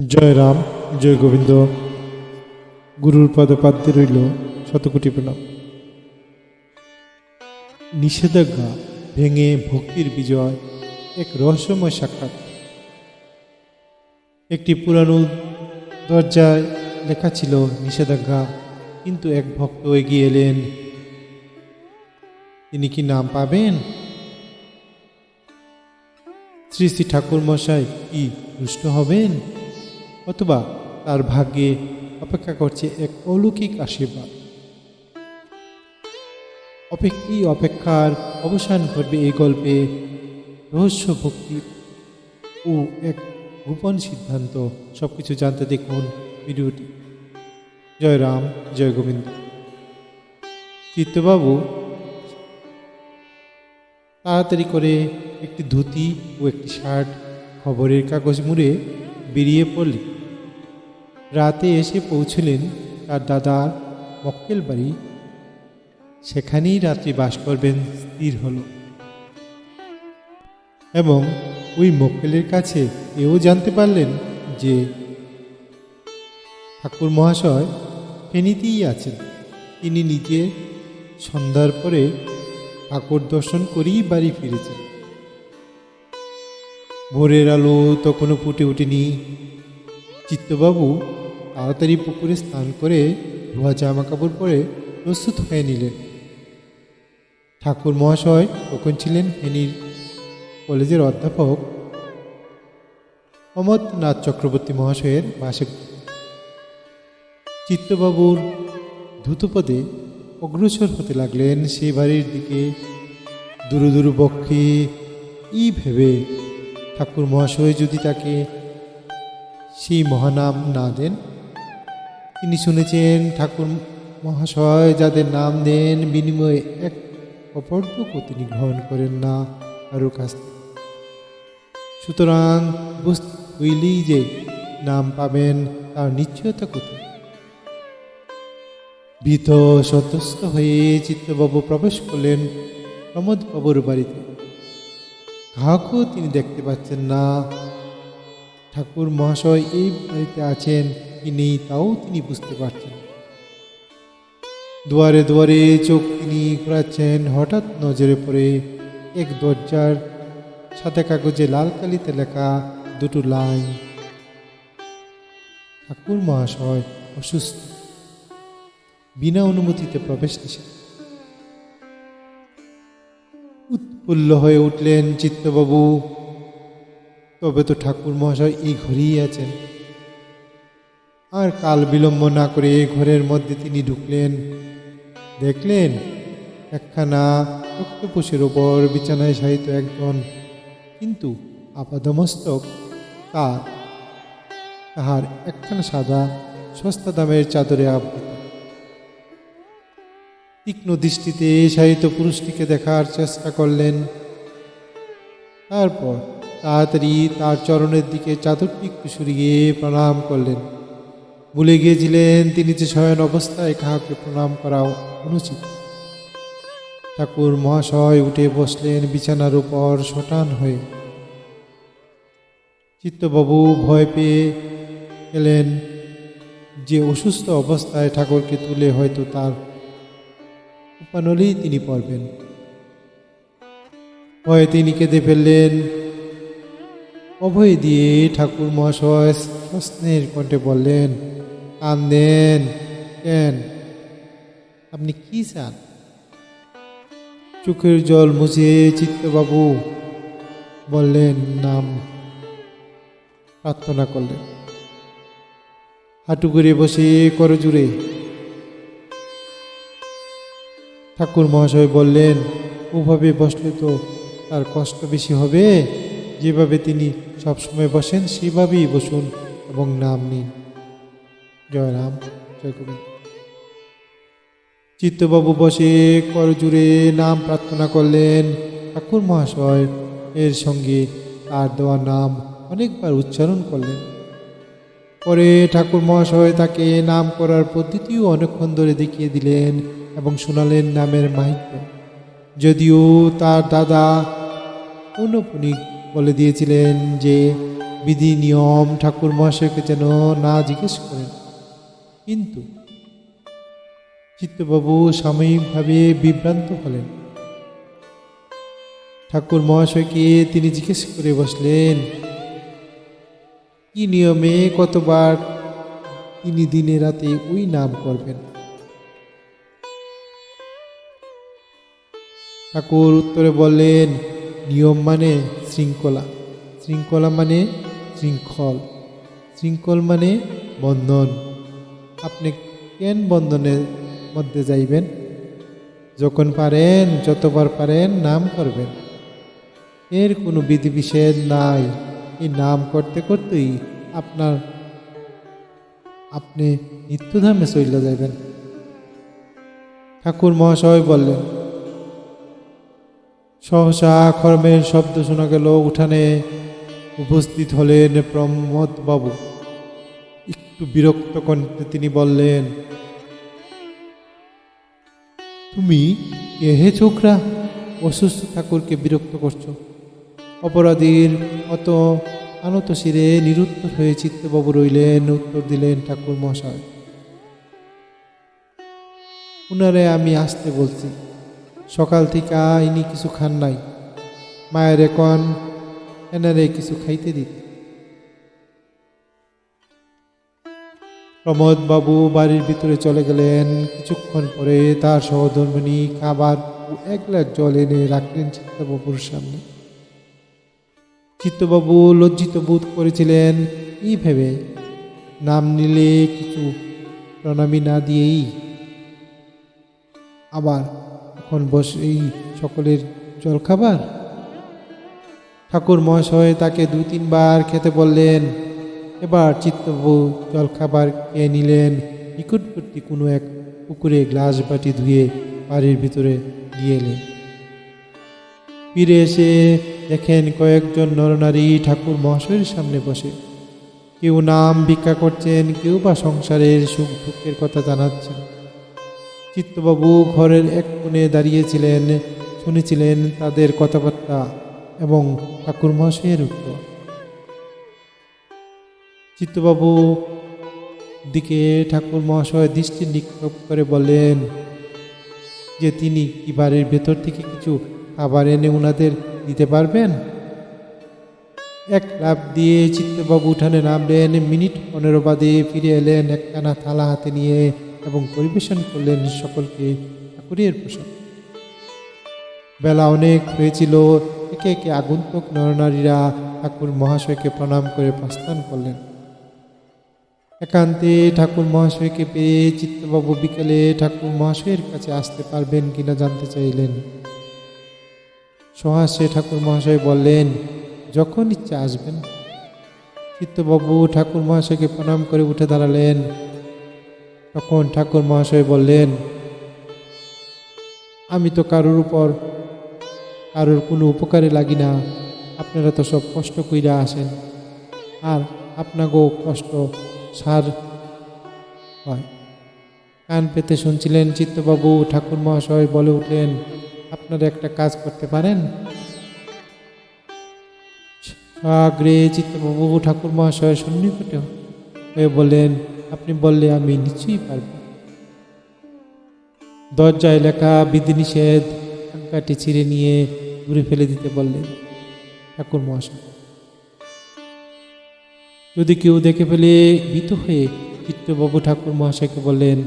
জয় রাম, জয় গোবিন্দ। গুরুর পদপাদ্যে রইল শতকোটি প্রণাম। নিষেধাজ্ঞা ভেঙে ভক্তির বিজয় এক রহস্যময় সাক্ষাৎ। একটি পুরানো দরজায় লেখা ছিল নিষেধাজ্ঞা, কিন্তু এক ভক্ত এগিয়ে এলেন। তিনি কি নাম পাবেন? শ্রী শ্রী ঠাকুর মশাই কি রুষ্ট হবেন? অথবা তার ভাগ্যে অপেক্ষা করছে এক অলৌকিক আশীর্বাদ। এই অপেক্ষার অবসান ঘটবে এই গল্পে রহস্য ভক্তি ও এক গোপন সিদ্ধান্ত। সব কিছু জানতে দেখুন ভিডিওটি। জয় রাম, জয় গোবিন্দ। চিত্তবাবু তাড়াতাড়ি করে একটি ধুতি ও একটি শার্ট খবরের কাগজ মুড়ে বেরিয়ে পড়লেন। রাতে এসে পৌঁছলেন তার দাদার মক্কেল বাড়ি সেখানেই রাত্রি বাস করবেন, স্থির হল। এবং ওই মক্কেলের কাছে এও জানতে পারলেন যে ঠাকুর মহাশয় ফেনীতেই আছেন। তিনি নিজে সন্ধ্যার পরে ঠাকুর দর্শন করেই বাড়ি ফিরেছেন। ভোরের আলো তখনও ফুটে ওঠেনি। চিত্তবাবু তাড়াতাড়ি পুকুরে স্নান করে ধোয়া জামা কাপড় পরে প্রস্তুত হয়ে নিলেন। ঠাকুর মহাশয় তখন ছিলেন ফেনীর কলেজের অধ্যাপক। অমরনাথ চক্রবর্তী মহাশয়ের বাসে চিত্তবাবুর দ্রুতপদে অগ্রসর হতে লাগলেন সেই বাড়ির দিকে। দুরু দুরু বক্ষে ই ভেবে ঠাকুর মহাশয় যদি তাকে সেই মহানাম না দেন তিনি শুনেছেন, ঠাকুর মহাশয়, যাদের নাম দেন বিনিময়ে এক অপর্দকও তিনি গ্রহণ করেন না কারও কাছ সুতরাং বুঝতে হইলেই যে নাম পাবেন তার নিশ্চয়তা কোথায়? ভীত সন্তুষ্ট হয়ে চিত্তবাবু প্রবেশ করলেন প্রমোদবাবুর বাড়িতে। কাউকেও তিনি দেখতে পাচ্ছেন না। ঠাকুর মহাশয় এই বাড়িতে আছেন কি নেই তাও তিনি বুঝতে পারছেন। দুয়ারে দুয়ারে চোখ তিনি ঘোরাচ্ছেন, হঠাৎ নজরে পড়ে এক দরজার সাদা কাগজে লাল কালিতে লেখা দুটো লাইন। ঠাকুর মহাশয় অসুস্থ। বিনা অনুমতিতে প্রবেশ নিষেধ। উৎফুল্ল হয়ে উঠলেন চিত্তবাবু। তবে তো ঠাকুর মহাশয় এই ঘরেই আছেন। আর কাল বিলম্ব না করে ঘরের মধ্যে তিনি ঢুকলেন। দেখলেন একখানা রক্তপোষের ওপর বিছানায় শায়িত একজন, কিন্তু আপাদমস্তক তার। তাহার একখানা সাদা, সস্তা দামের চাদরে আবৃত। তীক্ষ্ণ দৃষ্টিতে শায়িত পুরুষটিকে দেখার চেষ্টা করলেন। তারপর তাড়াতাড়ি তার চরণের দিকে চাদরটি একটু সরিয়ে প্রণাম করলেন। ভুলে গিয়েছিলেন, তিনি যে শয়ন অবস্থায় কাহাকে প্রণাম করা অনুচিত। ঠাকুর মহাশয় উঠে বসলেন বিছানার উপর শটান হয়ে। চিত্তবাবু ভয় পেয়ে এলেন যে অসুস্থ অবস্থায় ঠাকুরকে তুলে হয়তো তার উপানলেই তিনি পড়বেন। ভয়ে তিনি কেঁদে ফেললেন। অভয় দিয়ে ঠাকুর মহাশয় প্রশ্নের কণ্ঠে বললেন কান্দেন কেন আপনি কি চান? চোখের জল মুছে চিত্তবাবু বললেন, নাম। প্রার্থনা করলেন। হাঁটু করে বসে করজুড়ে। ঠাকুর মহাশয় বললেন, ওভাবে বসলে তো তার কষ্ট বেশি হবে। যেভাবে তিনি সবসময় বসেন, সেভাবেই বসুন এবং নাম নিন। জয় রাম জয় গোবিন্দ। চিত্তবাবু বসে করজুড়ে নাম প্রার্থনা করলেন। ঠাকুর মহাশয় এর সঙ্গে তার দেওয়া নাম অনেকবার উচ্চারণ করলেন। পরে ঠাকুর মহাশয় তাকে নাম করার পদ্ধতিও অনেকক্ষণ ধরে দেখিয়ে দিলেন এবং শোনালেন নামের মাহিত্য। যদিও তার দাদা পৌনপুনিক বলে দিয়েছিলেন যে, বিধি নিয়ম ঠাকুর মহাশয়কে যেন না জিজ্ঞেস করেন। কিন্তু চিত্তবাবু সাময়িকভাবে বিভ্রান্ত হলেন। ঠাকুর মহাশয়কে তিনি জিজ্ঞেস করে বসলেন, কি নিয়মে কতবার তিনি দিনে রাতে ওই নাম করবেন? ঠাকুর উত্তরে বললেন, নিয়ম মানে শৃঙ্খলা। শৃঙ্খলা মানে শৃঙ্খল। শৃঙ্খল মানে বন্ধন। আপনি কেন বন্ধনের মধ্যে যাইবেন? যখন পারেন, যতবার পারেন, নাম করবেন। এর কোনো বিধিবিষেধ নাই। এই নাম করতে করতেই আপনার, আপনি নিত্যধামে চলে যাবেন ঠাকুর মহাশয় বললেন, সহসা খরমের শব্দ শোনা গেল, উঠানে উপস্থিত হলেন প্রমোদ বাবু একটু বিরক্ত কণ্ঠে তিনি বললেন, তুমি কে হে ছোকরা? অসুস্থ ঠাকুরকে বিরক্ত করছ? অপরাধীর অত আনত শিরে নিরুত্তর হয়ে চিত্তবাবু রইলেন, উত্তর দিলেন, ঠাকুর মশাই উনারে আমি আসতে বলছি। সকাল থেকে ইনি কিছু খান নাই। মায়ের এখন এনারে কিছু খাইতে দিতে। প্রমোদ বাবু বাড়ির ভিতরে চলে গেলেন। কিছুক্ষণ পরে তার সহধর্মিনী খাবার এক গ্লাস জল এনে রাখলেন চিত্তবাবুর সামনে। চিত্তবাবু লজ্জিত বোধ করেছিলেন, এই ভেবে নাম নিলে কিছু প্রণামী না দিয়েই আবার এখন বসেই সকলের জলখাবার? ঠাকুর মহাশয় তাকে দুই তিনবার খেতে বললেন এবার চিত্তবাবু জলখাবার খেয়ে নিলেন। নিকটবর্তী কোনো এক পুকুরে গ্লাস বাটি ধুয়ে বাড়ির ভিতরে দিয়ে এলেন। ফিরে এসে দেখেন কয়েকজন নরনারী ঠাকুর মহাশয়ের সামনে বসে। কেউ নাম ভিক্ষা করছেন, কেউ বা সংসারের সুখ দুঃখের কথা জানাচ্ছেন। চিত্তবাবু ঘরের এক কোণে দাঁড়িয়েছিলেন, শুনেছিলেন তাদের কথাবার্তা এবং ঠাকুর মহাশয়ের উত্তর। চিত্তবাবু, দিকে ঠাকুর মহাশয় দৃষ্টি নিক্ষেপ করে বলেন যে তিনি কি বাড়ির ভেতর থেকে কিছু খাবার এনে ওনাদের দিতে পারবেন? এক লাভ দিয়ে চিত্তবাবু উঠানে নামলেন, মিনিট পনেরো বাদে ফিরে এলেন, একখানা থালা হাতে নিয়ে এবং পরিবেশন করলেন সকলকে ঠাকুরের প্রসাদ। বেলা অনেক হয়েছিল, একে একে আগন্তুক নরনারীরা ঠাকুর মহাশয়কে প্রণাম করে প্রস্থান করলেন। একান্তে ঠাকুর মহাশয়কে পেয়ে চিত্তবাবু বিকেলে ঠাকুর মহাশয়ের কাছে আসতে পারবেন কিনা জানতে চাইলেন। সহাস্যে ঠাকুর মহাশয় বললেন, যখন ইচ্ছা আসবেন। চিত্তবাবু ঠাকুর মহাশয়কে প্রণাম করে উঠে দাঁড়ালেন। তখন ঠাকুর মহাশয় বললেন, আমি তো কারোর উপর, কারোর কোনো উপকারে লাগি না। আপনারা তো সব কষ্ট কইরা আসেন। আর আপনাকেও কষ্ট সার হয়। কান পেতে শুনছিলেন চিত্তবাবু, ঠাকুর মহাশয় বলে উঠলেন, আপনারা একটা কাজ করতে পারেন? সাগ্রে চিত্তবাবু, ঠাকুর মহাশয় সন্নিকটে হয়ে বললেন, আপনি বললে আমি নিশ্চয়ই পারব। দরজায় লেখা বিধিনিষেধ আজ্ঞাটি ছিঁড়ে নিয়ে ঘুরে ফেলে দিতে বললেন ঠাকুর মহাশয়। যদি কেউ দেখে ফেলে ভীত হয়ে চিত্তবাবু ঠাকুর মহাশয়কে বললেন,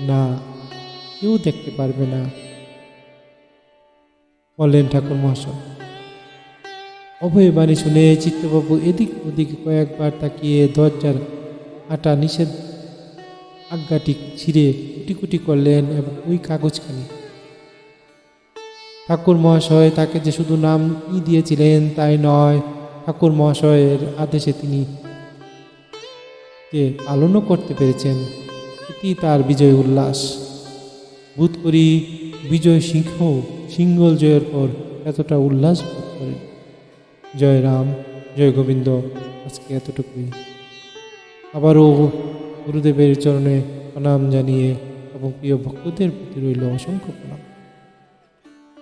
না, কেউ দেখতে পারবে না। বললেন ঠাকুর মহাশয়। অভয় বাণী শুনে চিত্তবাবু এদিক ওদিক কয়েকবার তাকিয়ে দরজার আটা নিষেধ আজ্ঞাটি ছিঁড়ে কুটি কুটি করলেন এবং ওই কাগজখানি। ঠাকুর মহাশয় তাকে যে শুধু নাম ই দিয়েছিলেন তাই নয়, ঠাকুর মহাশয়ের আদেশে তিনি যে পালনও করতে পেরেছেন, এটি তার বিজয় উল্লাস। বোধ করি বিজয় সিংহ সিঙ্গল জয়ের পর এতটা উল্লাস বোধ করেন। জয় রাম, জয় গোবিন্দ, আজকে এতটুকুই। আবারও গুরুদেবের চরণে প্রণাম জানিয়ে এবং প্রিয় ভক্তদের প্রতি রইল অসংখ্য প্রণাম।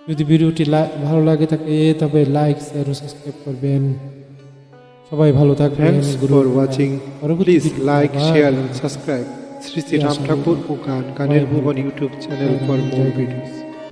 যদি ভিডিওটি ভালো লাগে থাকে, তবে লাইক শেয়ার ও সাবস্ক্রাইব করবেন। সবাই ভালো থাকবেন Thanks গুরু। ওয়াচিং Please লাইক like, আবার share শ্রী শ্রী রাম ঠাকুর ও গান গানের ভুবন YouTube channel for more videos